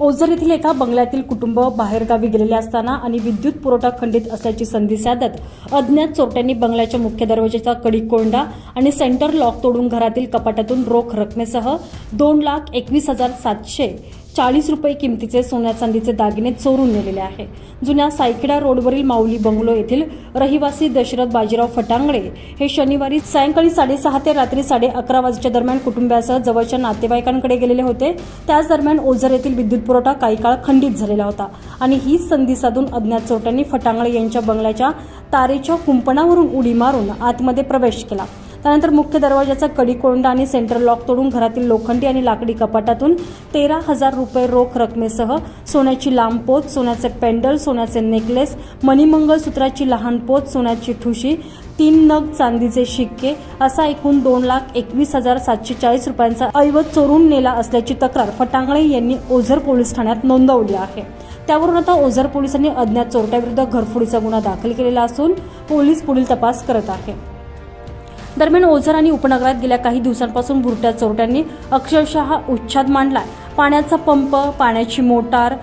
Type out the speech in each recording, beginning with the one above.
ओझर येथील एका बंगल्यातील कुटुंब बाहेरगावी गेलेले असताना आणि विद्युत पुरवठा खंडित असल्याची संधी साधत अज्ञात चोरट्यांनी बंगल्याच्या मुख्य दरवाजाचा कडी कोंडा आणि सेंटर लॉक तोडून घरातील कपाटातून रोख रकमेसह दोन लाख एकवीस हजार सातशे चाळीस रुपये किमतीचे सोन्या चांदीचे दागिने चोरून नेलेले आहे. जुन्या सायकिडा रोडवरील माऊली बंगलो येथील रहिवासी दशरथ बाजीराव फटांगडे हे शनिवारी सायंकाळी साडेसहा ते रात्री साडे अकरा वाजेच्या दरम्यान कुटुंबियासह जवळच्या नातेवाईकांकडे गेलेले होते. त्याच दरम्यान ओझर येथील विद्युत पुरवठा काही काळ खंडित झालेला होता आणि हीच संधी साधून अज्ञात चोरट्यांनी फटांगळे यांच्या बंगल्याच्या तारेच्या कुंपणावरून उडी मारून आतमध्ये प्रवेश केला. त्यानंतर मुख्य दरवाजाचा कडीकोंडा आणि सेंटर लॉक तोडून घरातील लोखंडी आणि लाकडी कपाटातून तेरा हजार रुपये रोख रकमेसह सोन्याची लांब पोत सोन्याचे पेंडल सोन्याचे नेकलेस मणिमंगलसूत्राची लहान पोत सोन्याची ठुशी तीन नग चांदीचे शिक्के असा एकूण दोन लाख एकवीस हजार सातशे चाळीस रुपयांचा ऐवज चोरून नेला असल्याची तक्रार फटांगळे यांनी ओझर पोलीस ठाण्यात नोंदवली आहे. त्यावरून आता ओझर पोलिसांनी अज्ञात चोरट्याविरुद्ध घरफोडीचा गुन्हा दाखल केलेला असून पोलीस पुढील तपास करत आहे. दरम्यान ओझर आणि उपनगरात गेल्या काही दिवसांपासून बुरट्या चोरट्यांनी अक्षरशः उच्छाद मांडलाय. पाण्याचा पंप पाण्याची मोटार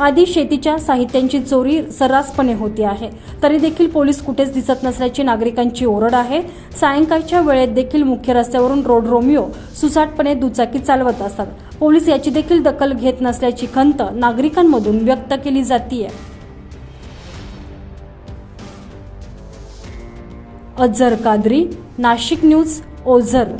आदी शेतीच्या साहित्यांची चोरी सर्रासपणे होती आहे. तरी देखील पोलीस कुठेच दिसत नसल्याची नागरिकांची ओरड आहे. सायंकाळच्या वेळेत देखील मुख्य रस्त्यावरून रोड रोमिओ सुसाटपणे दुचाकी चालवत असतात. पोलीस याची देखील दखल घेत नसल्याची खंत नागरिकांमधून व्यक्त केली जातीये. अझर कादरी नाशिक न्यूज ओझर.